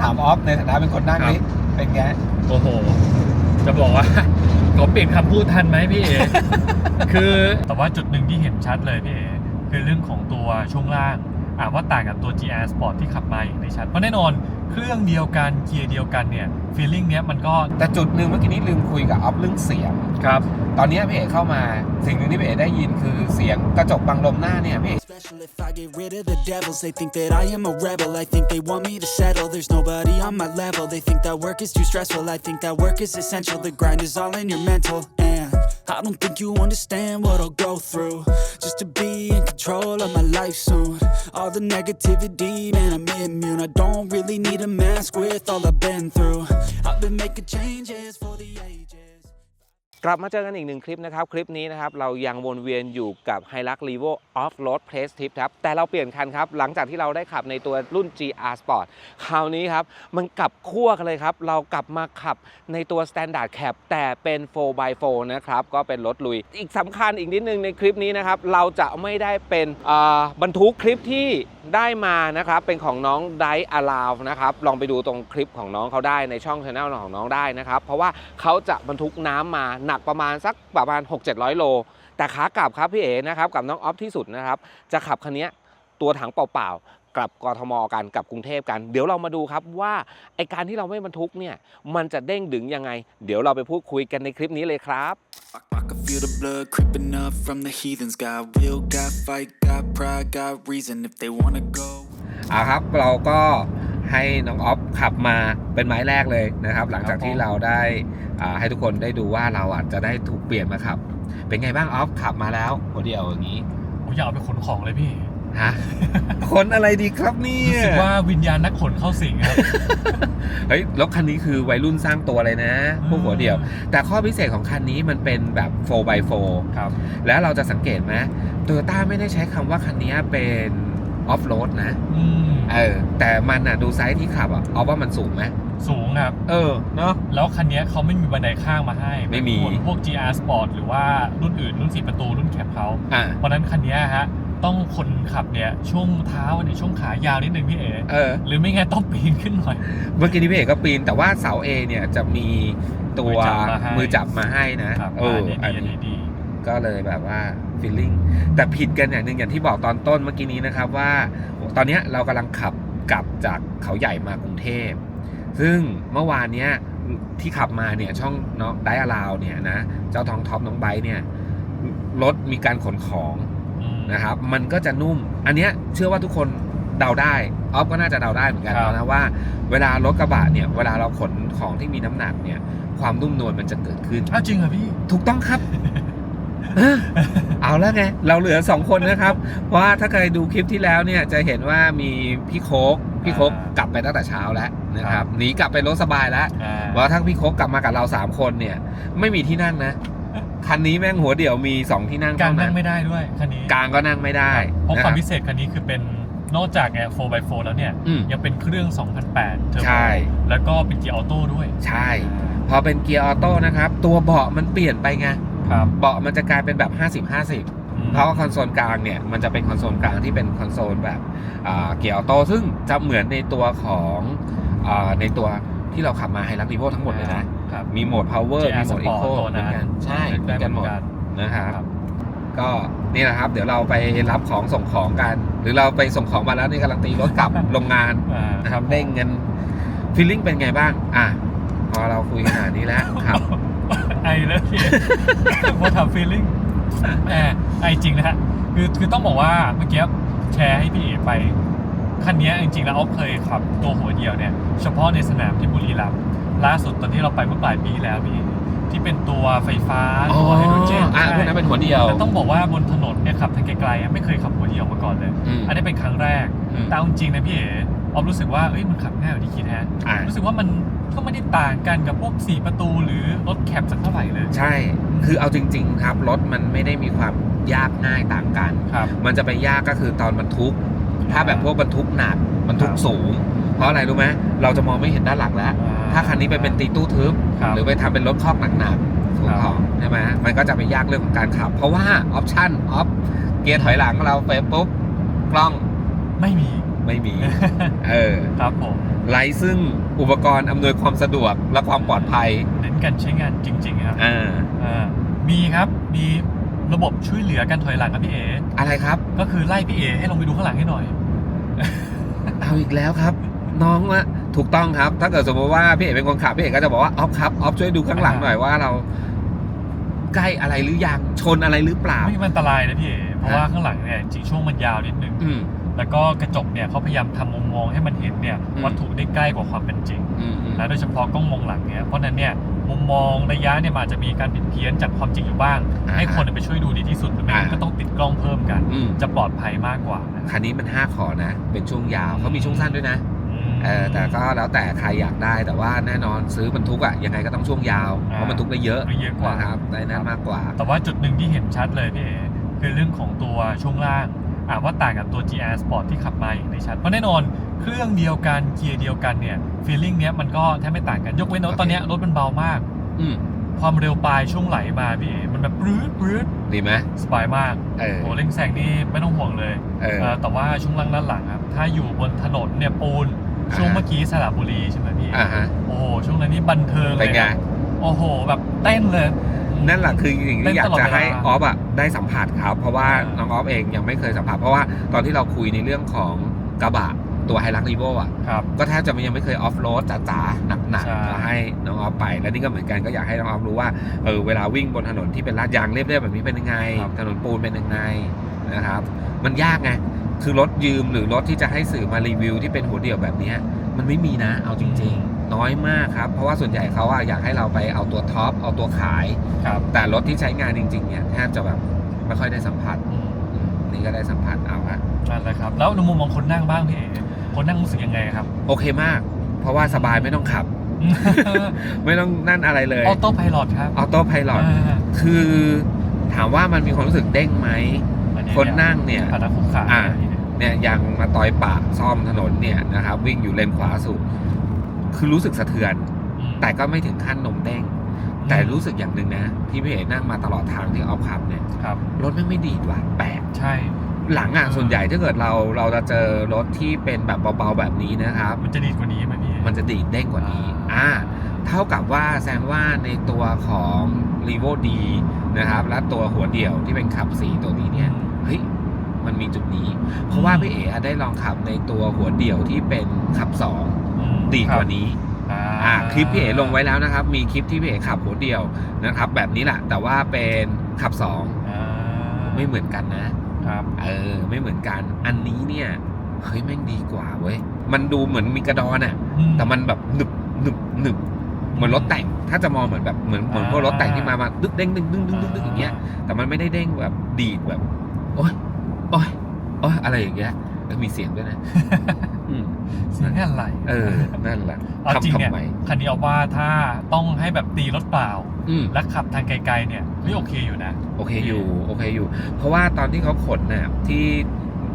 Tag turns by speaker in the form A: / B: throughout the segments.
A: ถามออฟในฐานะเป็นคนนั่ง
B: ครับ
A: นี่เป็นไง
B: โอ้โห จะบอกว่าขอเปลี่ยนคำพูดทันไหมพี่เอคือแต่ว่าจุดหนึ่งที่เห็นชัดเลยพี่เอคือเรื่องของตัวช่วงล่างอ่าว่าต่างกับตัว GR Sport ที่ขับมาอย่างในชัดเพราะแน่นอน เครื่องเดียวกันเกียร์เดียวกันเนี่ยฟีลลิ่งเนี้ยมันก็
A: แต่จุดหนึ่งเมื่อกี้นี้ลืมคุยกับออฟเรื่องเสียง
B: ครับ
A: ตอนนี้พี่เอกเข้ามาสิ่งหนึ่งที่พี่เอกได้ยินคือเสียงกระจกบังลมหน้าเนี่ยพี่เอก
C: Special if I get rid of the devils. They think that I am a rebel. I think they want me to settle. There's nobody on my level. They think that work is too stressful. I think that work is essential. The grind is all in your mental. And I don't think you understand what I'll go through. Just to be in control of my life soon. All the negativity, man, I'm immune. I don't really need a mask with all I've been through. I've been making changes for the ages.
A: กลับมาเจอกันอีกหนึ่งคลิปนะครับ คลิปนี้นะครับ เรายังวนเวียนอยู่กับ h i l u x r e v o Off Road Place Tip ครับ แต่เราเปลี่ยนคันครับ หลังจากที่เราได้ขับในตัวรุ่น GR Sport คราวนี้ครับ มันกลับขั้วกันเลยครับ เรากลับมาขับในตัว Standard Cab แต่เป็น 4x4 นะครับ ก็เป็นรถลุย อีกสำคัญอีกนิดนึงในคลิปนี้นะครับ เราจะไม่ได้เป็นบรรทุกคลิปที่ ได้มานะครับเป็นของน้องไดอาลาวนะครับลองไปดูตรงคลิปของน้องเขาได้ในช่องชาแนลของน้องได้นะครับ เพราะว่าเขาจะบรรทุกน้ำมาหนักประมาณสักประมาณ 6-700 โล แต่ขากลับครับพี่เอ๋นะครับกับน้องออฟที่สุดนะครับจะขับคันนี้ตัวถังเปล่าๆ กลับกทมกันกับกรุงเทพกัน เดี๋ยวเรามาดูครับว่าไอการที่เราไม่บรรทุกเนี่ยมันจะเด้งดึงยังไง เดี๋ยวเราไปพูดคุยกันในคลิปนี้เลยครับ
C: I, I can feel the blood creeping up from the heathens. Got will, got fight, got pride, got reason. If they wanna go.
A: อ่าครับเราก็ให้น้องออฟขับมาเป็นไม้แรกเลยนะครับ หลังจากที่เราได้อ่าให้ทุกคนได้ดูว่าเราอะจะได้ถูกเปลี่ยนมาขับ เป็นไงบ้างออฟขับมาแล้วหัวเดียวอย่างนี้
B: ผมอยากเอาไปขนของเลยพี่
A: ฮะคนอะไรดีครับเนี่
B: รู้
A: ย
B: สึกว่าวิญญาณนักขนเข้าสิงครับ
A: เฮ้ยรถคันนี้คือวัยรุ่นสร้างตัวเลยนะพวกหัวเดียว แต่ข้อพิเศษของคันนี้มันเป็นแบบ 4x4
B: ครับ
A: แล้วเราจะสังเกตไหมโตโยต้าไม่ได้ใช้คำว่าคันนี้เป็นออฟโรดนะ
B: อืม
A: เออ แต่มันอะดูไซส์ที่ขับอะเอาว่ามันสูงไหม
B: สูงครับ
A: เออ เนาะ
B: แล้วคันเนี้ยเขาไม่มีบันไดข้างมาให้
A: ไม่มี
B: เหอนพวก GR Sport หรือว่ารุ่นอื่นรุ่นสี่ประตูรุ่นแคปเขา
A: อะ
B: เพราะฉะนั้นคันเนี้ยฮะ ต้องคนขับเนี่ยช่วงเท้าเนี่ยช่วงขายาวนิดนึงพี่เอ๋
A: เออ
B: หรือไม่งั้นต้องปีนขึ้นหน่อย
A: เมื่อกี้นี้พี่เอกก็ปีน แต่ว่าเสาเอเนี่ยจะมีตัว
B: มือจับมาให้
A: มือจับมาให้นะครับเออ
B: อั
A: อั
B: น
A: น
B: นี้ดีอัน
A: นี้
B: นี้ดี
A: ก็เลยแบบว่าฟีลลิ่งแต่ผิดกันอย่างหนึ่งอย่างที่บอกตอนต้นเมื่อกี้นี้นะครับว่า ตอนเนี้ยเรากำลังขับกลับจากเขาใหญ่มากรุงเทพ ซึ่งเมื่อวานเนี้ยที่ขับมาเนี่ยช่องน้องไดอาลาวเนี่ยนะเจ้าทองท็อปน้องไบค์เนี่ยรถมีการขนของ
B: อืม
A: นะครับ มันก็จะนุ่ม อันเนี้ยเชื่อว่าทุกคนเดาได้ออฟก็น่าจะเดาได้เหมือนกัน
B: ครับ
A: นะว่า เวลารถกระบะเนี่ยเวลาเราขนของที่มีน้ำหนักเนี่ย ความนุ่มนวลมันจะเกิดขึ้น
B: อ้าวจริงเหรอพี่
A: ถูกต้องครับ เออเอาแล้วไง เราเหลือสองคนนะครับ เพราะว่าถ้าเคยดูคลิปที่แล้วเนี่ยจะเห็นว่ามีพี่โคกพี่โคก
B: อ่าก
A: ลับไปตั้งแต่เช้าแล้วนะค
B: ครั
A: รับบหนีกลับไปรถสบายแล้ว
B: อ่า
A: เพราะถ้าพี่โคกกลับมากับเราสามคนเนี่ย ไม่มีที่นั่งนะ คันนี้แม่งหัวเดี่ยวมีสองที่นั่ง
B: กลาง
A: เท่า
B: นั่
A: นั้
B: ง
A: น
B: ไม่ได้ด้วยคันนี้
A: กลางก็นั่งไม่ได้
B: เพราะ
A: นะ
B: ความ
A: บ
B: พิเศษคันนี้คือเป็นนอกจากเนี่ย 4x4 แล้วเนี่ย
A: อืม
B: ยังเป็นเครื่อง 2008เทอร์โบ
A: ใช่
B: แล้วก็เป็นเกียร์ออโต้ด้วย
A: ใช่ พอเป็นเกียร์ออโต้นะครับ ตัวเบาะมันเปลี่ยนไปไง
B: ครับ
A: เบาะมันจะกลายเป็นแบบ 50-50 เพราะว่าคอนโซลกลางเนี่ย มันจะเป็นคอนโซลกลางที่เป็นคอนโซลแบบอ่าเกียร์ออโต้ซึ่งจะเหมือนในตัวของอาในตัวที่เราขับมาไฮรักรีโวทั้งหมดเลยนะ
B: ครับ
A: มีโหมด power มี
B: GR
A: โหมด eco
B: Sport ตัว
A: เหมื
B: นั้
A: อน
B: น
A: กันใช่เหมือนกันหมดนะครับ
B: ครับ
A: ก็นี่แหละครับ เดี๋ยวเราไปรับของส่งของกัน หรือเราไปส่งของมาแล้วนี่กำลังตีรถกลับ โรงงาน
B: อ่า
A: นะครับเด้งเงินฟีลลิ่งเป็นไงบ้าง อะ พอเราคุยขนาดนี้แล้วครับ
B: ไอแล้วพี่พอทำฟีลลิ่งแอบไอจริงนะฮะคือคือต้องบอกว่าเมื่อกี้แชร์ให้พี่เอไปคันนี้จริงๆแล้วออฟเคยขับตัวหัวเดียวเนี่ยเฉพาะในสนามที่บุรีรัมย์ ล่าสุดตอนที่เราไปเมื่อปลายปีที่แล้วพี่ที่เป็นตัวไฟฟ้า
A: อ๋อ
B: ตัวไฮโดรเจน
A: อะพวกนั้นเป็นหัวเดียว
B: แต่ต้องบอกว่าบนถนนเนี่ยขับทางไกลๆอะไม่เคยขับหัวเดียวมาก่อนเลย
A: อืม
B: อันนี้เป็นครั้งแรก
A: อืม
B: แต่เอาจริงๆนะพี่เอออฟรู้สึกว่าเอ้ยมันขับง่ายกว่าที่คิดแฮะ
A: อะ
B: รู้สึกว่ามันก็ไม่ได้ต่างกันกับพวก 4 ประตูหรือรถแคปสักเท่าไหร่เลย
A: ใช่ คือเอาจริง ๆ ครับ รถมันไม่ได้มีความยากง่ายต่างกัน
B: ครับ
A: มันจะไปยากก็คือตอนบรรทุก ถ้าแบบพวกบรรทุกหนักบรรทุก
B: ครับ
A: สูง เพราะอะไรรู้ไหมเราจะมองไม่เห็นด้านหลังแล้ว ถ้าคันนี้ไปเป็นตีตู้ทึบ
B: ครับ
A: หรือไปทำเป็นรถคอกหนักๆสูง
B: ครับ
A: ของใช่ไหมมันก็จะไปยากเรื่องของการขับ เพราะว่าออปชั่นออฟเกียร์ถอยหลังเราไปปุ๊บกล้อง
B: ไม่มี
A: ไม่มี เออ
B: ครับผม
A: ไร้ซึ่งอุปกรณ์อำนวยความสะดวกและความปลอดภัย
B: เน้นการใช้งานจริง ๆ ครับ
A: อ่า
B: อ่ามีครับมีระบบช่วยเหลือการถอยหลังครับพี่เอ
A: อะไรครับ
B: ก็คือไล่พี่เอให้ลงไปดูข้างหลังให้หน่อย
A: เอาอีกแล้วครับ น้องว่า ถูกต้องครับ ถ้าเกิดสมมติว่าพี่เอกเป็นคนขับพี่เอกก็จะบอกว่าออฟครับออฟช่วยดูข้างหลังหน่อยว่าเราใกล้อะไรหรือยังชนอะไรหรือเปล่า
B: ไม่มันอันตรายนะพี่เอเพราะว่าข้างหลังเนี่ยจริงๆช่วงมันยาวนิดนึง
A: อืม
B: แล้วก็กระจกเนี่ยเขาพยายามทำมุมมองให้มันเห็นเนี่ย
A: อืม
B: วัตถุได้ใกล้กว่าความเป็นจริง
A: อืมอืม
B: และโดยเฉพาะกล้องมองหลังเนี่ยเพราะฉะนั้นเนี่ยมุมมองระยะเนี่ยมันอาจจะมีการผิดเพี้ยนจากความจริงอยู่บ้างให้คนไปช่วยดูดีที่สุดหรือไม่งั้นก็ต้องติดกล้องเพิ่มกัน
A: อืม
B: จะปลอดภัยมากกว่านะ
A: คันนี้มันห้าขอนะ เป็นช่วงยาวเขามีช่วงสั้นด้วยนะ
B: ม
A: เออแต่ก็แล้วแต่ใครอยากได้แต่ว่าแน่นอนซื้อบรรทุกอะยังไงก็ต้องช่วงยาว
B: อ่า
A: เพราะบรรทุกได้เยอะ
B: ได้เยอะกว่า
A: นะครับได้นั่นมากกว่า
B: แต่ว่าจุดหนึ่งที่เห็นชัดเลยพี่เอคือเรื่องของตัวช่วงล่างอ่าว่าต่างกับตัว GR Sport ที่ขับมาอย่างในชัดเพราะแน่นอนเครื่องเดียวกันเกียร์เดียวกันเนี่ยฟีลลิ่งเนี้ยมันก็แทบไม่ต่างกันยกเว้นว่าตอนเนี้ยรถมันเบามาก
A: อืม
B: ความเร็วปลายช่วงไหลมาพี่เอมันแบบปรื๊ดปรื๊ด
A: ดีไหม
B: สบายมาก
A: เออ
B: โอ้เร่งแซงนี่ไม่ต้องห่วงเลย
A: เออ
B: เอ่อแต่ว่าช่วงล่างด้านหลังครับถ้าอยู่บนถนนเนี่ยปูน ช่วง
A: อ่า
B: เมื่อกี้สระบุรีใช่ไหมพี่
A: อ่าฮะ
B: โอ้โหช่วงนั้นนี่บันเทิงเล
A: เป็น
B: ย
A: ไง
B: ครับโอ้โห แบบเต้นเลย
A: นั่นแหละคือสิ่งที่อยากจะให้
B: เล่นตลอดเวลา
A: ออฟอะได้สัมผัสครับ เพราะว่า
B: อ่า
A: น้องออฟเองยังไม่เคยสัมผัส เพราะว่าตอนที่เราคุยในเรื่องของกระบะตัวไฮรักรีโวอะ
B: ครับ
A: ก็แทบจะยังไม่เคยออฟโรดจ๋าๆหนัก
B: ใช่
A: ๆมาให้น้องออฟไป และนี่ก็เหมือนกันก็อยากให้น้องออฟรู้ว่าเออเวลาวิ่งบนถนนที่เป็นลาดยางเรียบๆแบบนี้เป็นยังไงถนนปูนเป็นยังไง นะครับ มันยากไง คือรถยืมหรือรถที่จะให้สื่อมารีวิวที่เป็นหัวเดี่ยวแบบเนี้ยมันไม่มีนะ เอาจริง ๆ น้อยมากครับ เพราะว่าส่วนใหญ่เขาอะอยากให้เราไปเอาตัวท็อปเอาตัวขาย
B: ครับ
A: แต่รถที่ใช้งานจริงๆเนี่ยแทบจะแบบไม่ค่อยได้สัมผัส
B: อืม
A: อืมนี่ก็ได้สัมผัสเอาฮะ
B: นั่นแหละครับ แล้วในมุมมองคนนั่งบ้างพี่เอ๋คนนั่งรู้สึกยังไงครับ
A: โอเคมาก เพราะว่าสบายไม่ต้องขับ ไม่ต้องนั่นอะไรเลย
B: ออโต้ไพลอตครับ
A: ออโต้ไพลอต
B: อ่า
A: คือถามว่ามันมีความรู้สึกเด้งไหม
B: อั
A: คนนั่งเนี่ย
B: ผ่านทางคุกขา
A: อ่าเนี่ยยังมาต่อยปากซ่อมถนนเนี่ยนะครับวิ่งอยู่เลนขวาสุด คือรู้สึกสะเทือน
B: อืม
A: แต่ก็ไม่ถึงขั้นนมเด้งแต่รู้สึกอย่างหนึ่งนะที่พี่เอ๋นั่งมาตลอดทางที่ออฟขับเนี่ย
B: ครับ
A: รถแม่งไม่ดีดว่ะแปลก
B: ใช่
A: หลังอะ
B: อืม
A: ส่วนใหญ่ถ้าเกิดเราเราจะเจอรถที่เป็นแบบเบาๆแบบนี้นะครับ
B: มันจะดีกว่านี้ไหมพี่
A: มันจะดีดเด้งกว่านี้อ่าเท่ากับว่าแสดงว่าในตัวของ r e v o D นะครับ และตัวหัวเดี่ยวที่เป็นขับสีตัวนี้เนี่ยเฮ้ย มันมีจุดนี้ เพราะว่าพี่เอ๋ได้ลองขับในตัวหัวเดี่ยวที่เป็นขับสอง
B: อืม
A: ดีดกว่านี้
B: อ่า
A: อ่าคลิปพี่เอ๋ลงไว้แล้วนะครับ มีคลิปที่พี่เอ๋ขับหัวเดี่ยวนะครับ แบบนี้แหละแต่ว่าเป็นขับสอง
B: อ่า
A: ไม่เหมือนกันนะ
B: ครับ
A: เออไม่เหมือนกัน อันนี้เนี่ยเฮ้ยแม่งดีกว่าเว้ยมันดูเหมือนมีกระดอนอะ
B: อื
A: แต่มันแบบหนึบหนึบหนึบเหมือนรถแต่ง ถ้าจะมองเหมือนแบบเหมือนเหมือนพวกรถแต่งที่มามาดึกเด้งดึงดึงดึงดึงดึงอย่างเงี้ย แต่มันไม่ได้เด้งแบบดีดแบบ โอ๊ย โอ๊ยโอ๊ยอะไรอย่างเงี้ยแล้วมีเสียงด้วยนะอืม
B: เสียงอะไร
A: เออนั่นแหละ
B: เอาจริง
A: ทำ
B: เนี่ย
A: ทำไม
B: คันนี้เอาว่าถ้าต้องให้แบบตีรถเปล่า
A: อืม
B: และขับทางไกลๆเนี่ยเฮ้ยโอเคอยู่นะ
A: โอเคอยู่โอเคอยู่ เพราะว่าตอนที่เขาขนน่ะที่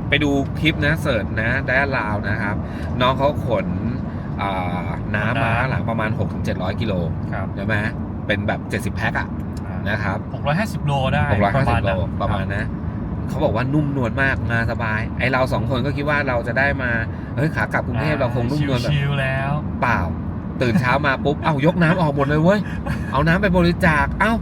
A: ไปดูคลิปนะเสิร์ชนะได้ลาวนะครับ น้องเขาขนอ่าน้ำมา
B: น้ำ
A: หลังประมาณ 6-700 กิโล
B: ครับ
A: ใช่ไหมเป็นแบบ 70 แพ็คอะนะครับ
B: หกร้อยห้าสิบโลได้
A: 650 โล
B: นั้น
A: ประมาณนะ เขาบอกว่านุ่มนวลมากมาสบาย ไอเราสองคนก็คิดว่าเราจะได้มาเฮ้ยขากลับกรุงเทพเราคงนุ่มนวลแบบ
B: ชิลๆแล้ว
A: เปล่า ตื่นเช้ามาปุ๊บเอ้ายกน้ำออกหมดเลยเว้ยเอาน้ำไปบริจาคเอ้า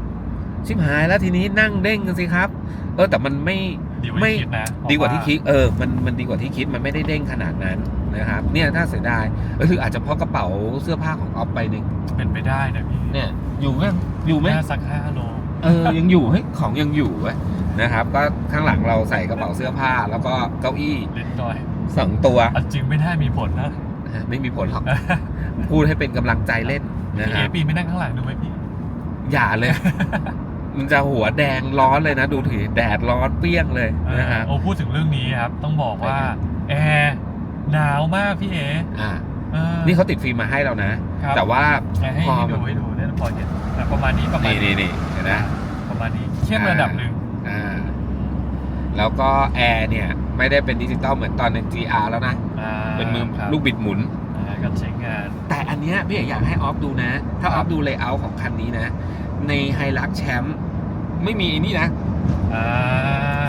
A: ชิบหายแล้วทีนี้นั่งเด้งกันสิครับ เออแต่มันไม่
B: ดีกว่า
A: ไม่
B: ที่คิดนะ
A: ดีกว่าที่คิดเออมันมันดีกว่าที่คิดมันไม่ได้เด้งขนาดนั้นนะครับ เนี่ยถ้าเสียดายเออคืออาจจะเพราะกระเป๋าเสื้อผ้าของออฟไปหนึ่ง
B: เป็นไปได้นะพี่
A: เนี่ยอยู่ไหมอยู่ไหม
B: น่าสักห้าโล
A: เออยังอยู่เฮ้ยของยังอยู่เว้ย นะครับ ก็ข้างหลังเราใส่กระเป๋าเสื้อผ้า แล้วก็เก้าอี้
B: เล่นหน่อย
A: สองตัว
B: เอาจริงไม่ได้มีผลนะ
A: ไม่มีผลหรอกพูดให้เป็นกำลังใจเล่นนะ
B: พี่
A: ค
B: เอ
A: รับ
B: ปีนไม่นั่งข้างหลังดูไหมพี่
A: อย่าเลย มันจะหัวแดงร้อนเลยนะ ดูถือแดดร้อนเปรี้ยงเลยนะครับ
B: โอ้พูดถึงเรื่องนี้ครับ ต้องบอกว่าแอร์หนาวมากพี่เอ
A: อ่า
B: เออ
A: นี่เขาติดฟิล์มมาให้เรานะ
B: ครับ
A: แต่ว่า
B: ให้ให้
A: พอ
B: ดูให้ดูเนี่ยพอเห็นแต่ประมาณนี้ประมาณ
A: นี่นี่นี่เห็นนะ
B: ประมาณนี้เข้มระดับหนึ่ง
A: อ่า แล้วก็แอร์เนี่ย ไม่ได้เป็นดิจิตอลเหมือนตอนใน GR แล้วนะ
B: อ่า
A: เป็นมือ
B: ครับ
A: ลูกบิดหมุน
B: อ่าการใช้งาน
A: แต่อันเนี้ยพี่เอกอยากให้ออฟดูนะ ถ้าออฟดูเลเยอร์ของคันนี้นะ ในไฮลักแชมป์ไม่มีไอ้นี่นะ
B: อ่า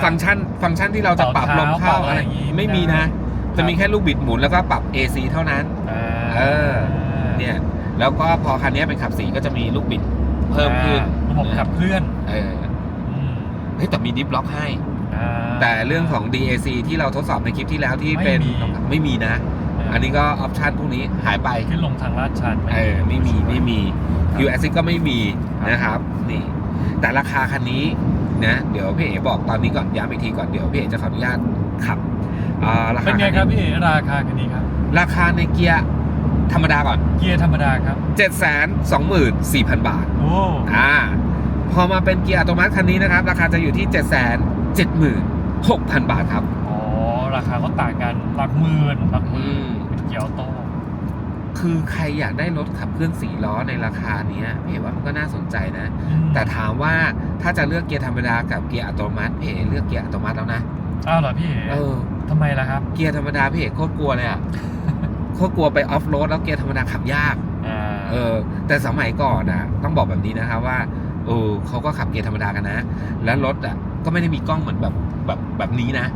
A: ฟังก์ชันฟังก์ชันที่เราจะปรับลมเข้า
B: เป่าเท้า
A: อะไร
B: เป่าอะไรอย่างงี้
A: ไม่มีนะ
B: ไม่ได้
A: จะมีแค่ลูกบิดหมุนแล้วก็ปรับ AC เท่านั้น
B: อ่า
A: เออ เนี่ยแล้วก็พอคันนี้เป็นขับสีก็จะมีลูกบิดเพิ่มขึ้น
B: ระบบขับเคลื่อน
A: เออ
B: อืม
A: เฮ้ยแต่มีดิฟล็อกให้
B: อ่า
A: แต่เรื่องของ DAC ที่เราทดสอบในคลิปที่แล้วที่เป็น
B: ไม่มี
A: ไม่มีนะ อันนี้ก็ออปชันพวกนี้หายไป
B: ขึ้นลงทางลาดชัน
A: เออไม่มีไม่มี
B: ครับ
A: u s ก็ไม่มี
B: ครับ
A: นะครับนี่แต่ราคาคันนี้นะเดี๋ยวพี่เอ๋บอกตอนนี้ก่อนย้ำอีกทีก่อนเดี๋ยวพี่เอ๋จะขออนุญาตขับอ่าราคา
B: เป็นไงครับพี่เอ๋ราคาคันนี้ครับ
A: ราคาในเกียร์ธรรมดาก่อน
B: เกียร์ธรรมดาครับ
A: 7 2 4 0 0 0 บาท
B: โอ้
A: อ่า พอมาเป็นเกียร์อัตโนมัติคันนี้นะครับ ราคาจะอยู่ที่ 7 7 6 0 0 0 บาทครับ
B: อ๋อ ราคาก็ต่างกันหลักหมื่นหลักหมื่
A: อื
B: น
A: ม
B: เป็นเกียร์ออโต้
A: คือใครอยากได้รถขับเคลื่อนสี่ล้อในราคาเนี้ยพี่เอ๋ว่ามันก็น่าสนใจนะ
B: อืม
A: แต่ถามว่าถ้าจะเลือกเกียร์ธรรมดากับเกียร์อัตโนมัติพี่เอ๋เลือกเกียร์อัตโนมัติแล้วนะ
B: อ้าวเหรอพี่เอ๋
A: เออ
B: ทำไมล่ะครับ
A: เกียร์ธรรมดาพี่เอ๋โคตรกลัวเลยอะโคตรกลัวไปออฟโรดแล้วเกียร์ธรรมดาขับยาก
B: อ่า
A: เออ แต่สมัยก่อนอะต้องบอกแบบนี้นะครับว่าเออเขาก็ขับเกียร์ธรรมดากันนะ แล้วรถอะ ก็ไม่ได้มีกล้องเหมือนแบบแบบแบบนี้นะ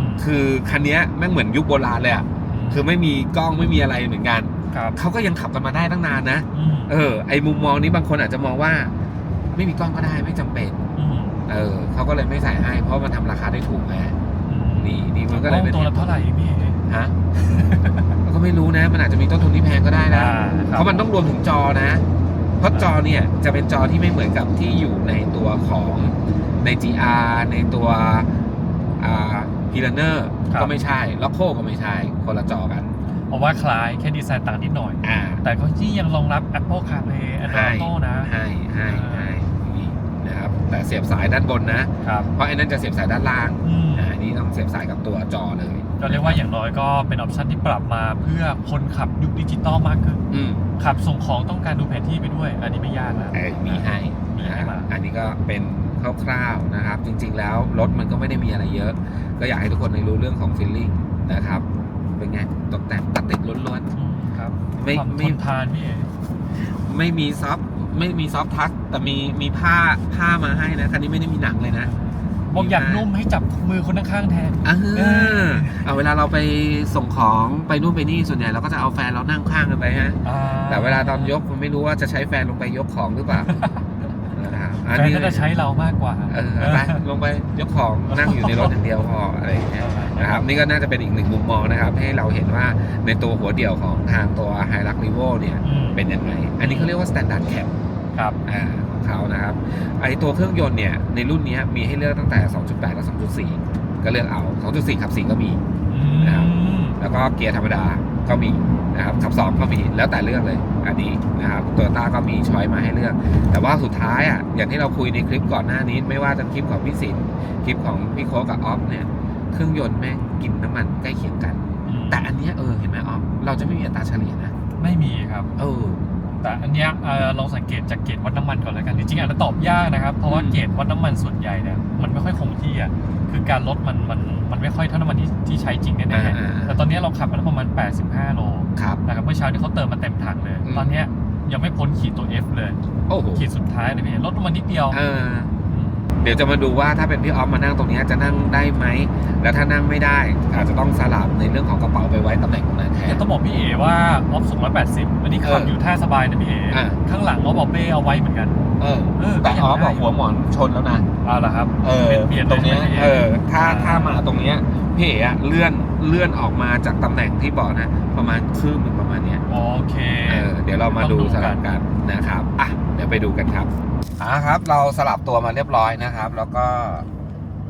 B: ม
A: คือคันเนี้ยแม่งเหมือนยุคโบราณเลยอะคือไม่มีกล้องไม่มีอะไรเหมือนกัน
B: ครับ
A: เขาก็ยังขับกันมาได้ตั้งนานนะ
B: อืม
A: เออ ไอมุมมองนี้บางคนอาจจะมองว่า ไม่มีกล้องก็ได้ไม่จำเป็น
B: อืม
A: เออเขาก็เลยไม่ใส่ให้เพราะมันทำราคาได้ถูกไง
B: อืม
A: นี่นี่มันก็เลยเป็น
B: ตัวละเท่าไหร่พี่เอ๋
A: ฮะก็ไม่รู้นะ มันอาจจะมีต้นทุนที่แพงก็ได้นะ
B: อ่าครับ
A: เพราะมันต้องรวมถึงจอนะ เพราะจอเนี่ยจะเป็นจอที่ไม่เหมือนกับที่อยู่ในตัวของใน GR ในตัวอ่าพีลเนอร์
B: ครับ
A: ก็ไม่ใช่ล็อกโคก็ไม่ใช่คนละจอกัน
B: ผมว่าคล้ายแค่ดีไซน์ต่างนิดหน่อย
A: อ่า
B: แต่ก็ที่ยังรองรับ Apple CarPlay Android Auto นะ
A: ให้ให้ให้นี่นะครับแต่เสียบสายด้านบนนะ
B: ครับ
A: เพราะไอ้นั่นจะเสียบสายด้านล่าง
B: อืม
A: อ่าอันนี้ต้องเสียบสายกับตัวจอเลย
B: ก็เรียกว่าอย่างน้อยก็เป็นออปชันที่ปรับมาเพื่อคนขับยุคดิจิตอลมากขึ้น
A: อืม
B: ขับส่งของต้องการดูแผนที่ไปด้วย อันนี้ไม่ยากนะ
A: เอ้ยมีให้
B: มีให้
A: นะครับ
B: มา
A: อันนี้ก็เป็นคร่าวๆนะครับ จริง ๆ แล้วรถมันก็ไม่ได้มีอะไรเยอะ ก็อยากให้ทุกคนได้รู้เรื่องของฟีลลิ่งนะครับ เป็นไงตกแต่งตัดติดล้วน
B: อืมครับ
A: ๆไม่
B: ความท
A: ไม่
B: นทานพี่เอ๋
A: ไม่มีซอฟต์ไม่มีซอฟต์ทัชแต่มีมีผ้าผ้ามาให้นะคันนี้ไม่ได้มีหนังเลยนะ
B: บอกอยากนุ่มให้จับมือคนข้างๆแทน
A: เอ
B: เอ
A: อเอาเวลาเราไปส่งของไปนู่นไปนี่ส่วนใหญ่เราก็จะเอาแฟนเรานั่งข้างกันไปฮะ
B: อ่
A: แต่เวลาตอนยกมันไม่รู้ว่าจะใช้แฟนลงไปยกของหรือเปล่านะครับอัน
B: แฟน
A: นี้
B: น่าจะใช้เรามากกว่า
A: เออไปลงไปยกของนั่งอยู่ในรถอย่างเดียวพออะไรอย่างเงี้ยนะครับนี่ก็น่าจะเป็นอีกหนึ่งมุมมองนะครับ ให้เราเห็นว่าในตัวหัวเดี่ยวของทางตัว h i l u x r e v o เนี่ย
B: อืม
A: เป็นยังไงอันนี้เขาเรียกว่า Standard Cab
B: ครับ
A: อ่า ของเขานะครับไอตัวเครื่องยนต์เนี่ยในรุ่นเนี้ยมีให้เลือกตั้งแต่ 2.8 และ 2.4 ก็เลือกเอา 2.4 ขับ 4 ก็มี
B: อื
A: นะครับ
B: ม
A: แล้วก็เกียร์ธรรมดาก็มีนะครับขับ2ก็มีแล้วแต่เลือกเลย อันนี้นะครับโตโยต้าก็มีช้อยมาให้เลือก แต่ว่าสุดท้ายอะอย่างที่เราคุยในคลิปก่อนหน้านี้ ไม่ว่าจะคลิปของพี่สินคลิปของพี่โคกกับออฟเนี่ยเครื่องยนต์แม่งกินน้ำมันใกล้เคียงกัน แต่อันเนี้ยเออเห็นไหมออฟเราจะไม่มีอัตราเฉลี่ยนะ
B: ไม่มีครับ
A: เออ
B: แต่อันเนี้ยเอ่อลองสังเกตจากเกจวัดน้ำมันก่อนแล้วกันจริงๆอาจจะตอบยากนะครับ เพราะว่า
A: อืม
B: เกจวัดน้ำมันส่วนใหญ่เนี่ยมันไม่ค่อยคงที่อะคือการลดมันมันมันไม่ค่อยเท่าน้ำมันที่ที่ใช้จริงแน่
A: อ่า
B: ๆ
A: อ่า
B: แต่ตอนเนี้ยเราขับมาแล้วประมาณ 85 โล
A: ครับ
B: นะครับเมื่อเช้าที่เขาเติมมาเต็มถังเลย
A: อืม
B: ตอนเนี้ยยังไม่พ้นขีดตัว F เลย
A: โอ้โห
B: ขีดสุดท้ายเลยพี่ลดลงมานิดเดียว
A: เออ
B: ม
A: เดี๋ยวจะมาดูว่าถ้าเป็นพี่ออฟมานั่งตรงเนี้ยจะนั่งได้ไหม แล้วถ้านั่งไม่ได้ อาจจะต้องสลับในเรื่องของกระเป๋าไปไว้ตำแหน่งตรงนั้นแท
B: แต่
A: น
B: ต้องบอกพี่เอว่าออฟสูง180อันนี้ขับ
A: เออ
B: อ
A: อ
B: ยู่ท่าสบายนะพี่เอ
A: อ่า
B: ข้างหลังออฟบอกเป้เอาไว้เหมือนกัน
A: เออ
B: เออ
A: แต่
B: ก็
A: ออฟ
B: ยังได้
A: บอกหัวหมอนชนแล้วนะ
B: เอาละครับ
A: เออ
B: เปลี่ยน
A: ตรงเนี้ย
B: เลยใช่ไหม
A: เออ ถ้า
B: อ่า
A: ถ้ามาตรงเนี้ยพี่เอ๋อะเลื่อน เลื่อนออกมาจากตำแหน่งที่เบอกนะ ประมาณครึ่งหนึ่งประมาณเนี้ย
B: โอเค
A: เออเดี๋ยวเรามาดู
B: ต้องดู
A: ส
B: กัน
A: ลับกันนะครับอะเดี๋ยวไปดูกันครับอ่าครับ เราสลับตัวมาเรียบร้อยนะครับ แล้วก็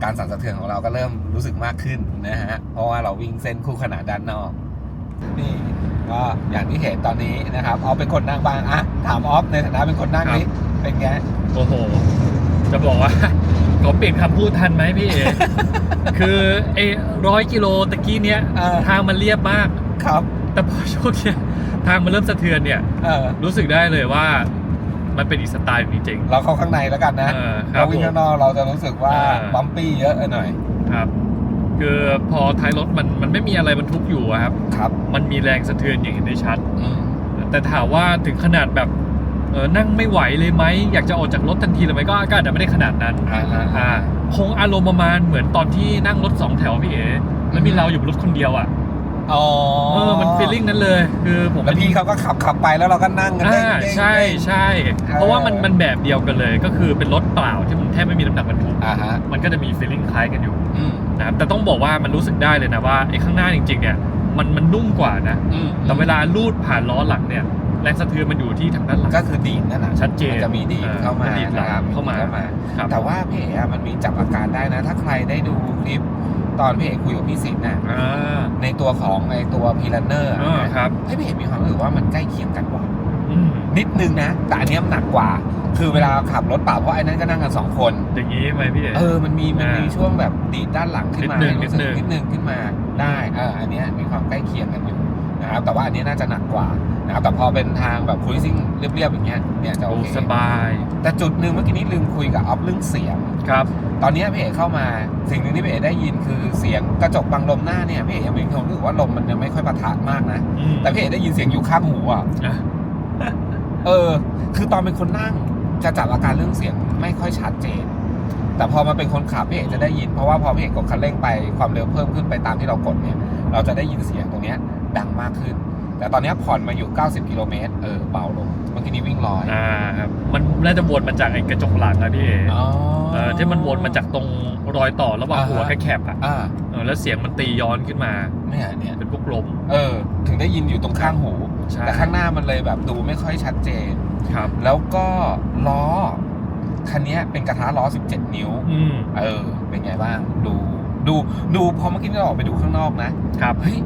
A: การสั่นสะเทือนของเราก็เริ่มรู้สึกมากขึ้นนะฮะเพราะว่าเราวิ่งเส้นคู่ขนานด้านนอกนี่ก็อย่างที่เห็นตอนนี้นะครับออฟเป็นคนนั่งบ้างอะถามออฟในฐานะเป็นคนนั่งนี่เป็นไง
B: โอ้โห จะบอกว่าขอเปลี่ยนคำพูดทันไหมพี่เอ คือไอ้ร้อยกิโลตะกี้เนี้ย
A: เออ
B: ทางมันเรียบมาก
A: ครับ
B: แต่พอช่วงเนี้ยทางมันเริ่มสะเทือนเนี่ย
A: เออ
B: รู้สึกได้เลยว่ามันเป็นอีกสไตล์หนึ่งจริง
A: เราเข้าข้างในแล้วกัน
B: ๆ
A: นะ
B: เออครั
A: เรา
B: บ
A: วิ่ง
B: ผม
A: ข้างนอกเราจะรู้สึกว่า
B: อ่า
A: บัมปี้เยอะหน่อย
B: ครับ คือพอท้ายรถมันมันไม่มีอะไรบรรทุกอยู่อะครับ
A: ครับ
B: มันมีแรงสะเทือนอย่างเห็นได้ชัด
A: อืม
B: แต่ถามว่าถึงขนาดแบบ เออนั่งไม่ไหวเลยไหมอยากจะออกจากรถทันทีเลยไหมก็ก็อาจจะไม่ได้ขนาดนั้น
A: อ่าอ่าอ่า
B: อ่าคงอารมณ์ประมาณเหมือนตอนที่นั่งรถสองแถวพี่เอ๋แล้วมีเราอยู่บนรถคนเดียวอะ
A: อ๋อ
B: เออมันฟีลลิ่งนั้นเลยคือผม
A: แล้วพี่เขาก็ขับขับไปแล้วเราก็นั่งกัน
B: อ่า
A: เด้งๆ
B: ใช่ใช่
A: เออ
B: เพราะว่ามันมันแบบเดียวกันเลย ก็คือเป็นรถเปล่าที่มันแทบไม่มีน้ำหนักบรรทุก
A: อ่าฮะ
B: มันก็จะมีฟีลลิ่งคล้ายกันอยู่
A: อืม
B: นะครับแต่ต้องบอกว่ามันรู้สึกได้เลยนะว่าไอ้ข้างหน้าจริงๆเนี่ยมันมันนุ่มกว่านะ
A: อืม
B: แต่เวลาลูดผ่านล้อหลังเนี่ย แรงสะเทือนมันอยู่ที่ทางด้านหลัง
A: ก็คือดีดนั่นแหละ
B: ชัดเจน
A: มันจะมีดีด
B: เออ
A: เข้ามา
B: ดีดหลัง
A: นะครับ
B: เข้ามา
A: เข้ามา
B: ครับ
A: แต่ว่าพี่เอ๋อะมันมีจับอาการได้นะ ถ้าใครได้ดูคลิปตอนพี่เอ๋คุยกับพี่สิทธิ์น่ะ
B: อ่า
A: ในตัวของในตัวพีลันเนอร์
B: เออครับ
A: ให้พี่เอ๋มีความรู้สึกว่ามันใกล้เคียงกันกว่า
B: อืม
A: นิดนึงนะ แต่อันเนี้ยมันหนักกว่า คือเวลาขับรถเปล่าเพราะไอ้นั้นก็นั่งกันสองคน
B: อย่างนี้ไหมพี่เอ๋
A: เออมันมีมันมี
B: อ่า
A: ช่วงแบบดีดด้านหลังขึ้นมา
B: นิดนึง
A: ให้รู้สึก
B: นิ
A: นิ
B: ด
A: ด
B: นึ
A: นึ
B: ง
A: งขึ้นมาได้เอออันเนี้ยมีความใกล้เคียงกันอยู่ นะครับแต่ว่าอันนี้น่าจะหนักกว่านะครับแต่พอเป็นทางแบบครูซิ่งเรียบๆอย่างเงี้ยเนี่ยจะโอ
B: โอ้
A: เค
B: สบาย
A: แต่จุดหนึ่งเมื่อกี้นี้ลืมคุยกับออฟเรื่องเสียง
B: ครับ
A: ตอนเนี้ยพี่เอกเข้ามาสิ่งหนึ่งที่พี่เอกได้ยินคือเสียงกระจกบังลมหน้าเนี่ยพี่เอกยังมีความรู้สึกว่าลมมันยังไม่ค่อยปะทะมากนะ
B: อืม
A: แต่พี่เอกได้ยินเสียงอยู่ข้างหูอะ
B: อะ
A: เออ คือตอนเป็นคนนั่งจะจับอาการเรื่องเสียงไม่ค่อยชัดเจน แต่พอมาเป็นคนขับพี่เอกจะได้ยินเพราะว่าพอพี่เอกกดคันเร่งไปความเร็วเพิ่มขึ้นไปตามที่เรากดเนี่ย เราจะได้ยินเสียงตรงเนี้ย ดังมากขึ้น แต่ตอนเนี้ยผ่อนมาอยู่ 90 กิโลเมตรเออเบาลงเมื่อกี้นี้วิ่งร้อย
B: อ่าครับมันน่าจะวนมาจากไอ้กระจกหลังนะพี่เอ๋
A: อ๋อ
B: เออที่มันวนมาจากตรงรอยต่อระหว่าง
A: อ่าฮะ
B: หัวแคบๆอะ
A: อ่า
B: เออแล้วเสียงมันตีย้อนขึ้นมา
A: เนี่ยเนี่ย
B: เป็นพวกลม
A: เออ ถึงได้ยินอยู่ตรงข้างหู
B: ใช่
A: แต่ข้างหน้ามันเลยแบบดูไม่ค่อยชัดเจน
B: ครับ
A: แล้วก็ล้อคันเนี้ยเป็นกระทะล้อ 17 นิ้ว
B: อืม
A: เออ เป็นไงบ้าง ดู ดู ดู พอเมื่อกี้เราออกไปดูข้างนอกนะ
B: ครับ
A: เฮ้ย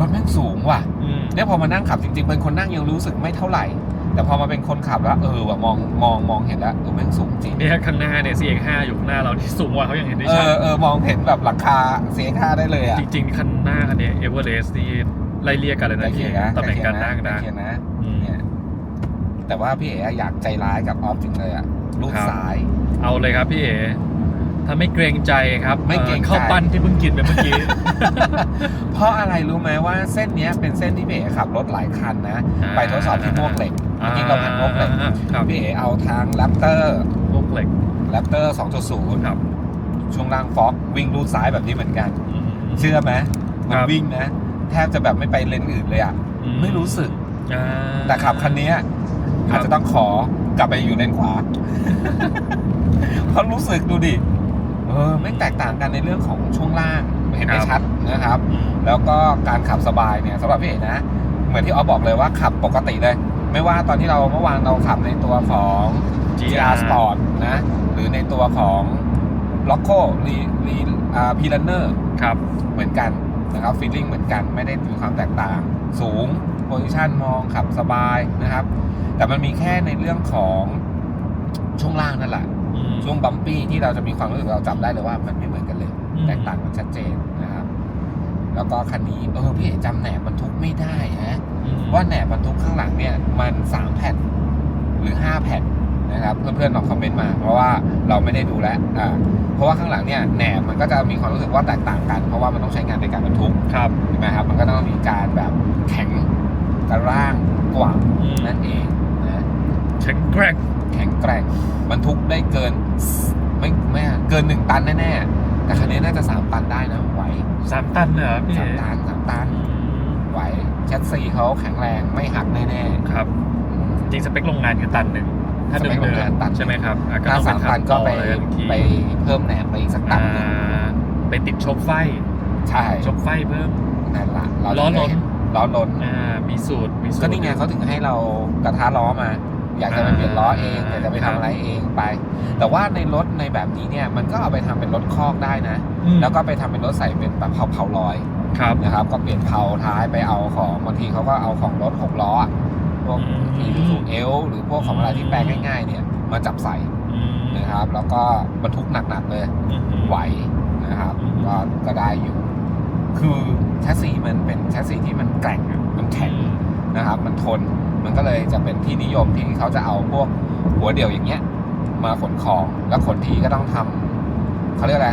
A: รถแม่งสูงว่ะ
B: อืม
A: เนี่ยพอมานั่งขับจริงๆ เป็นคนนั่งยังรู้สึกไม่เท่าไหร่ แต่พอมาเป็นคนขับแล้วเออว่ะมองมองมองเห็นแล้วเออแม่งสูงจริง
B: เนี่ยข้างหน้าเนี่ย CX5 อยู่ข้างหน้าเราที่สูงกว่าเขายังเห็นได้
A: เอ
B: ชัด
A: อเออมองเห็นแบบหลังคาเสียค่าได้เลยอะ
B: จริงๆคันหน้าคันเนี้เอเวอเรสต์นี่ไล่เรียกกันเลย
A: ใกล้
B: นะ
A: เคี
B: พี่
A: ยงนะ
B: ตำแหน่งการนั่ง
A: ใกล้
B: นะ
A: เคียงนะ
B: อืม
A: เนี่ยแต่ว่าพี่เอ๋อยากใจร้ายกับออฟจริงเลยอะลูก
B: ครับ
A: ซ้าย
B: เอาเลยครับพี่เอ๋ ถ้าไม่เกรงใจครับ
A: ไม่เกรงใจ
B: อ่อข้าวปั้นที่เพิ่งกินไปเมื่อกี้
A: เพราะอะไรรู้ไหมว่าเส้นเนี้ยเป็นเส้นที่พี่เอ๋ขับรถหลายคันนะ ไปทดสอบที่มวกเหล็กจริงๆเราผ่านมวกเหล็ก
B: อ่าครับ
A: พี่เอ๋เอาทางแรปเตอร์
B: พวกเหล็ก
A: แรปเตอร์2.0
B: ครับ
A: ช่วงล่างฟอกวิ่งลูดซ้ายแบบนี้เหมือนกัน
B: อืม
A: เชื่อไหมมัน
B: ครับ
A: วิ่งนะ แทบจะแบบไม่ไปเลนอื่นเลยอะ
B: อื
A: ไม่รู้สึก
B: อ่า
A: แต่ขับคันเนี้ย
B: ครับ
A: อาจจะต้องขอกลับไปอยู่เลนขวา เพราะรู้สึกดูดิ เออไม่แตกต่างกันในเรื่องของช่วงล่างเห็นได้ชัดนะครับ
B: อืม
A: แล้วก็การขับสบายเนี่ยสำหรับพี่เอกนะ เหมือนที่ออฟบอกเลยว่าขับปกติเลย ไม่ว่าตอนที่เราเมื่อวานเราขับในตัวของ GR Sport นะหรือในตัวของ l o c o รีรีอ่าพีลันเนอร์
B: ครับ
A: เหมือนกันนะครับฟีลลิ่งเหมือนกันไม่ได้มีความแตกต่าง สูงโพซิชันมองขับสบายนะครับ แต่มันมีแค่ในเรื่องของช่วงล่างนั่นแหละ
B: อืม
A: ช่วงบัมปี้ที่เราจะมีความรู้สึกเราจำได้เลยว่ามันไม่เหมือนกันเลย
B: อืม
A: แตกต่างกันชัดเจนนะครับ แล้วก็คันนี้เออพี่เอกจำแหนบบรรทุกไม่ได้ฮะ
B: อืม
A: ว่าแหนบบรรทุกข้างหลังเนี่ยมันสามแผ่นหรือห้าแผ่นนะครับเพื่อนๆลองคอมเมนต์มา เพราะว่าเราไม่ได้ดูแล้วอ่าเพราะว่าข้างหลังเนี่ยแหนบมันก็จะมีความรู้สึกว่าแตกต่างกัน เพราะว่ามันต้องใช้งานในการบรรทุก
B: ครับ
A: ใช่ไหมครับมันก็ต้องมีการแบบแข็งกระร่างกว่า
B: อืม
A: นั่นเองนะ
B: แข็งแกร่ง
A: แข็งแกร่งบรรทุกได้เกินไม่ไม่เกินหนึ่งตันแน่ๆแต่คันนี้น่าจะสามตันได้นะไหว
B: สามตันเหรอพี่
A: สาม
B: เอ๋
A: ตันสามตัน
B: อืม
A: ไหวแชสซีเขาแข็งแรงไม่หักแน่
B: ครับ
A: ๆ
B: จริงสเปคโรงงานคือตันหนึ่งถ้า
A: ส
B: เดิ
A: เปคโรง
B: ม
A: งานตัน
B: ๆใช่ไหมครับอะก็
A: ถ้า
B: ต้อง
A: สามตัน
B: ทำ
A: ก็
B: ต่อ
A: ไป
B: เลยที
A: ไปเพิ่มแหนบไปอีกสักตัน
B: อ่า
A: หนึ่ง
B: ไปติดชกไฟ
A: ใช่
B: ชกไฟเพิ่ม
A: นั่นละเรา
B: ล้อล้น
A: จะได้เห็ล้อล้น
B: อ่ามีสูตรมีสูตร
A: ก็นี่ไงเขาถึงให้เรากระทะล้อมา อยากจะไปเปลี่ยนล้อเองอยากจะไปทำอะไรเองไป แต่ว่าในรถในแบบนี้เนี่ยมันก็เอาไปทำเป็นรถคอกได้นะ
B: อืม
A: แล้วก็ไปทำเป็นรถใส่เป็นแบบเผาเผาๆลอย
B: ครับ
A: นะครับ ก็เปลี่ยนเผาท้ายไปเอาของบางทีเขาก็เอาของรถหกล้ออะพวก
B: อืม
A: อีซูเอลหรือพวกของอะไรที่แปลงง่ายๆเนี่ยมาจับใส่
B: อืม
A: นะครับ แล้วก็บรรทุกหนักๆเลย
B: อืม
A: ไหวนะครับ
B: อืม
A: ก็ก็ได้อยู่ คือแชสซีมันเป็นแชสซีที่มันแกร่งอะมันแข็งนะครับ มันทน มันก็เลยจะเป็นที่นิยมที่เขาจะเอาพวกหัวเดี่ยวอย่างเงี้ย มาขนของแล้วขนทีก็ต้องทำเขาเรียกอะไร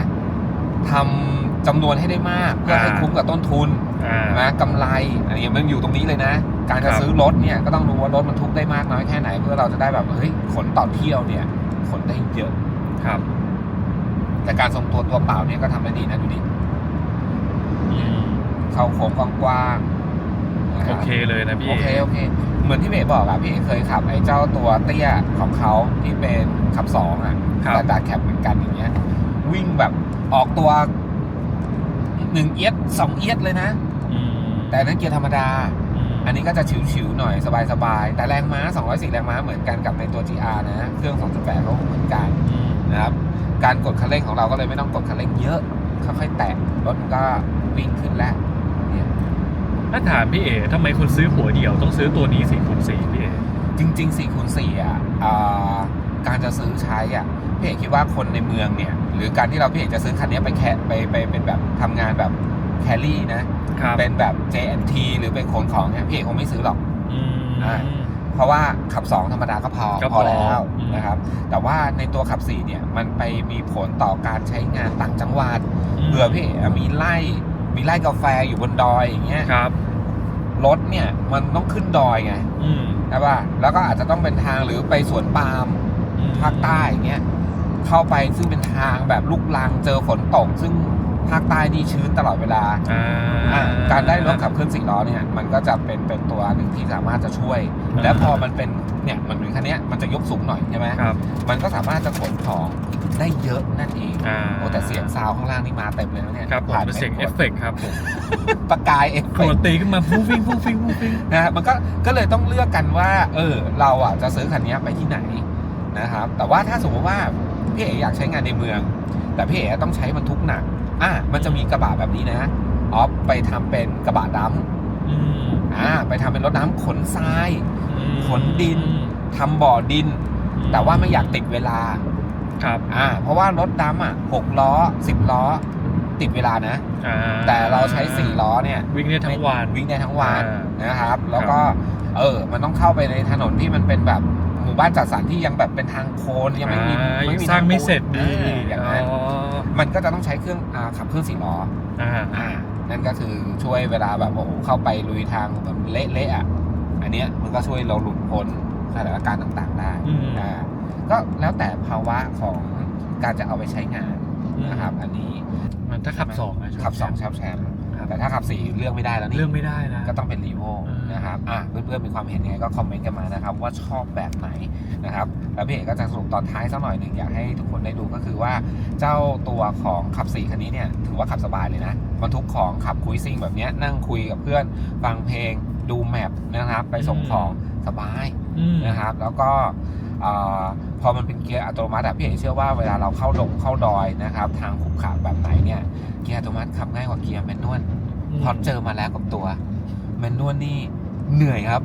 A: ทำจำนวนให้ได้มากเพื่อให้คุ้มกับต้นทุน
B: อ่า
A: นะกำไรอันนี้มันอยู่ตรงนี้เลยนะ การจะ
B: ครับ
A: ซื้อรถเนี่ยก็ต้องดูว่ารถมันทุกได้มากน้อยแค่ไหน เพื่อเราจะได้แบบเฮ้ยขนต่อเที่ยวเนี่ยขนได้เยอะ
B: ครับ
A: แต่การทรงตัวตัวเปล่าเนี่ยก็ทำได้ดีนะดูดิ
B: อืม
A: เข้าโค้งกว้างๆ นะรับ
B: โอเคเลยนะพี่
A: โอเคโอเค เหมือนที่เบ๋บอกอะพี่เคยขับไอ้เจ้าตัวเตี้ยของเขาที่เป็นขับสองอะ
B: ครับ
A: แต่ดาแคปเหมือนกันอย่างเงี้ย วิ่งแบบออกตัวหนึ่งเอียดสองเอียดเลยนะ
B: อืม
A: แต่อันนั้นเกียร์ธรรมดา
B: ม
A: อันนี้ก็จะฉิวๆหน่อยสบายๆ แต่แรงม้า204แรงม้าเหมือนกันกับในตัว GR นะ เครื่อง 2.8เขาเหมือนกัน
B: อืม
A: นะครับ การกดคันเร่งของเราก็เลยไม่ต้องกดคันเร่งเยอะ ค่อยๆแตะรถมันก็วิ่งขึ้นแล้วเนี่ย
B: ถ้าถามพี่เอ๋ทำไมคุณซื้อหัวเดี่ยวต้องซื้อตัวนี้สี่คูณสี่พี่เอ๋
A: จริงๆ4คูณ4อะอ่าการจะซื้อใช้อะพี่เอกคิดว่าคนในเมืองเนี่ย หรือการที่เราพี่เอกจะซื้อคันนี้ไปแค่ไปไปเป็นแบบทำงานแบบแคลรี่นะ
B: ครับ
A: เป็นแบบ JNT หรือเป็นขนของเนี่ยพี่เอกคงไม่ซื้อหรอก
B: อืม
A: อ่าเพราะว่าขับ 2 ธรรมดาก็พอ
B: ก็
A: พ
B: พอ
A: อแล้ว
B: อืม
A: นะครับ แต่ว่าในตัวขับ4เนี่ยมันไปมีผลต่อการใช้งานต่างจังหวัดเผื่อพี่เอกมีไร่ มีไร่กาแฟอยู่บนดอยอย่างเงี้ย
B: ครับ
A: รถเนี่ยมันต้องขึ้นดอยไง
B: อืม
A: ใช่ป่ะแล้วก็อาจจะต้องเป็นทางหรือไปสวนปาล์ม
B: อืม
A: ภาคใต้อย่างเงี้ยเข้าไปซึ่งเป็นทางแบบลูกลังเจอฝนตก ซึ่ง ภาคใต้นี่ชื้นตลอดเวลา
B: อ่า
A: อะการได้รถขับเคลื่อนสี่ล้อเนี่ยมันก็จะเป็นเป็นตัวหนึ่งที่สามารถจะช่วย
B: อ่า
A: และพอมันเป็นเนี่ยมันเป็นคันเนี้ยมันจะยกสูงหน่อยใช่ไหม
B: ครับ
A: มันก็สามารถจะขนของได้เยอะนั่นเอง
B: อ่า
A: โอ้แต่เสียงซาวด์ข้างล่างนี่มาเต็มเลยนะเนี่ย
B: ครับผม
A: ผ่าน
B: เป็นเสียง
A: ไม
B: เอ
A: ค์
B: ฟเฟกต์ครับผม
A: ประกายเอฟ
B: โค
A: เฟก
B: ตรตีขึ้นมาฟุ้งฟิ้งฟุ้งฟิ้งฟุ้งฟิ้ง
A: นะฮะมันก็ก็เลยต้องเลือกกันว่า เออ เราอะจะซื้อคันนี้ไปที่ไหนนะครับ แต่ว่าถ้าสมมติว่าพี่เอ๋อยากใช้งานในเมือง แต่พี่เอ๋ต้องใช้บรรทุกหนัก อะมันจะมีกระบะแบบนี้นะออฟไปทำเป็นกระบะด
B: อืมำ
A: อ่าไปทำเป็นรถน้ำขนทราย
B: อืม
A: ขนดินทำบ่อดิน แต่ว่าไม่อยากติดเวลา
B: ครับ
A: อ่าเพราะว่ารถดำอะหกล้อสิบล้อ ติดเวลานะ
B: อ่า
A: แต่เราใช้สี่ล้อเนี่ย
B: วิ่งได้ทั้งวัน
A: วิ่งได้ทั้งวัน
B: อ่า
A: นะครับ แล้วก็เออ มันต้องเข้าไปในถนนที่มันเป็นแบบห มู่บ้านจัดสรรที่ยังแบบเป็นทางโค้นยังไม่มี
B: อ่า
A: ไม่มี
B: สร้างไม่เสร็จดี
A: เอออย่างนั้น
B: อ๋อ
A: มันก็จะต้องใช้เครื่องอาขับเครื่องสี่ล้อ
B: อ่า
A: อ่านั่นก็คือช่วยเวลาแบบโอ้โหเข้าไปลุยทางแบบเละๆอะอันเนี้ยมันก็ช่วยเราหลุดพ้นสถานการณ์ต่าง ๆ ได้
B: อืม
A: อ่าก็แล้วแต่ภาวะของการจะเอาไปใช้งานนะครับ อันนี้
B: มันถ้าขับสองนะ
A: ขับสองชอบแชมป์แต่ถ้าขับสี่เลือกไม่ได้แล้วนี่
B: เรื่องไม่ได้นะ
A: ก็ต้องเป็นรีโว
B: อืม
A: นะครับอะเพื่อนๆมีความเห็นยังไงก็คอมเมนต์กันมานะครับ ว่าชอบแบบไหนนะครับแล้วพี่เอกก็จะสรุปตอนท้ายสักหน่อยหนึ่งอยากให้ทุกคนได้ดูก็คือว่าเจ้าตัวของขับ4คันนี้เนี่ยถือว่าขับสบายเลยนะบรรทุกของขับคุยซิ่งแบบเนี้ยนั่งคุยกับเพื่อนฟังเพลงดูแมพนะครับ ไปส่งของสบาย
B: อืม
A: นะครับ แล้วก็อาพอมันเป็นเกียร์อัตโนมัติอะพี่เอกเชื่อว่าเวลาเราเข้าดงเข้าดอยนะครับ ทางขรุขระแบบไหนเนี่ยเกียร์อัตโนมัติขับง่ายกว่าเกียร์แมนนวลพอเจอมาแล้วกับตัวแมนนวลนี่ เหนื่อยครับ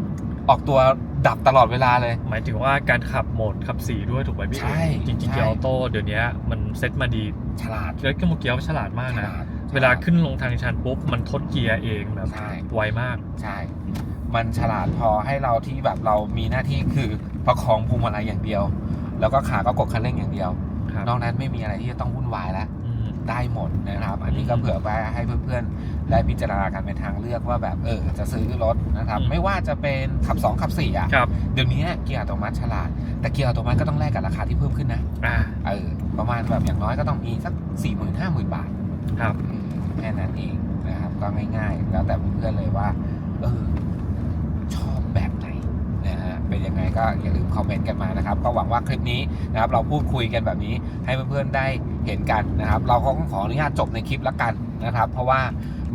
A: ออกตัวดับตลอดเวลาเลย
B: หมายถึงว่าการขับโหมดขับสีด้วยถูกไหมพี่
A: ใช่
B: จริงๆ
A: ใช่
B: เกียร์ออโต้เดี๋ยวนี้มันเซ็ตมาดี
A: ฉลาด
B: แล้วก็เมื่อกี้ฉลาดมาก
A: ฉ
B: นะ
A: ลาด
B: เวลาขึ้นลงทางชันปุ๊บ มันทดเกียร์เองแบบ
A: ใช่
B: ไวมาก
A: ใช่ มันฉลาดพอให้เราที่แบบเรามีหน้าที่คือประคองพวงมาลัยอย่างเดียว แล้วก็ขาก็กดคันเร่งอย่างเดียว
B: ครับ
A: นอกนั้นไม่มีอะไรที่จะต้องวุ่นวายแล้ว
B: อืม
A: ได้หมดนะครับ อันนี้ก็
B: อืม
A: เผื่อไว้ให้เพื่อนๆได้พิจารณากันเป็นทางเลือกว่าแบบเออจะซื้อรถนะครับ
B: อืม
A: ไม่ว่าจะเป็นขับ 2 ขับ4อะ
B: ครับ
A: เดี๋ยวนี้เกียร์อัตโนมัติฉลาด แต่เกียร์อัตโนมัติก็ต้องแลกกับราคาที่เพิ่มขึ้นนะ
B: อ่า
A: เออประมาณแบบอย่างน้อยก็ต้องมีสักสี่หมื่นห้าหมื่นบาท
B: ครับ
A: อืมแค่นั้นเองนะครับก็ง่ายๆ แล้วแต่เพื่อนๆเลยว่าเออ ชอบแบบไหนนะฮะ เป็นยังไงก็อย่าลืมคอมเมนต์กันมานะครับ ก็หวังว่าคลิปนี้นะครับเราพูดคุยกันแบบนี้ให้เพื่อนๆได้เห็นกันนะครับ เราก็ขออนุญาตจบในคลิปละกันนะครับ เพราะว่า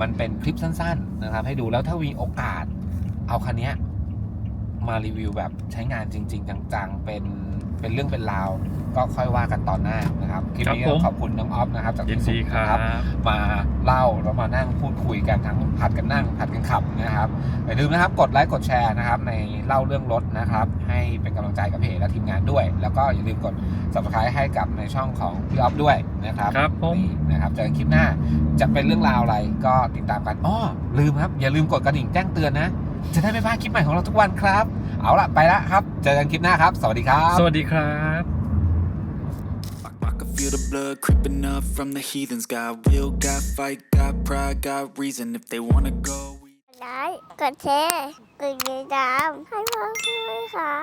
A: มันเป็นคลิปสั้น ๆนะครับ ให้ดูแล้วถ้ามีโอกาสเอาคันนี้ มารีวิวแบบใช้งานจริง ๆ จังๆ เป็นเป็นเรื่องเป็นราว ก็ค่อยว่ากันตอนหน้านะครับ คลิปนี้
B: ครับผม
A: ก็ขอบคุณน้องออฟนะครับ จาก
B: ยิน
A: ที่สุ
B: ดี
A: ด
B: ครั
A: นะครับ
B: บ
A: มาเล่าแล้วมานั่งพูดคุยกันทั้งผัดกันนั่งผัดกันขับนะครับอย่าลืมนะครับ กดไลค์กดแชร์นะครับ ในเล่าเรื่องรถนะครับ ให้เป็นกำลังใจกับพี่เอกและทีมงานด้วย แล้วก็อย่าลืมกด subscribe ให้กับในช่องของพี่ออฟด้วยนะครับ
B: ครับผม
A: นี่นะครับเจอกันคลิปหน้าจะเป็นเรื่องราวอะไรก็ติดตามกันอ้อลืมครับ อย่าลืมกดกระดิ่งแจ้งเตือนนะ จะได้ไม่พลาดคลิปใหม่ของเราทุกวันครับ เอาล่ะไปละครับ เจอกันคลิปหน้าครับ สวัสดีครับ
B: สวัสดีครับ
C: I can feel the blood creeping up from the heathens. Got will, got fight, got pride, got reason. If they wanna go. we-
D: ไลค์กดแชร์กดติดตามให้พวกด้วยค่ะ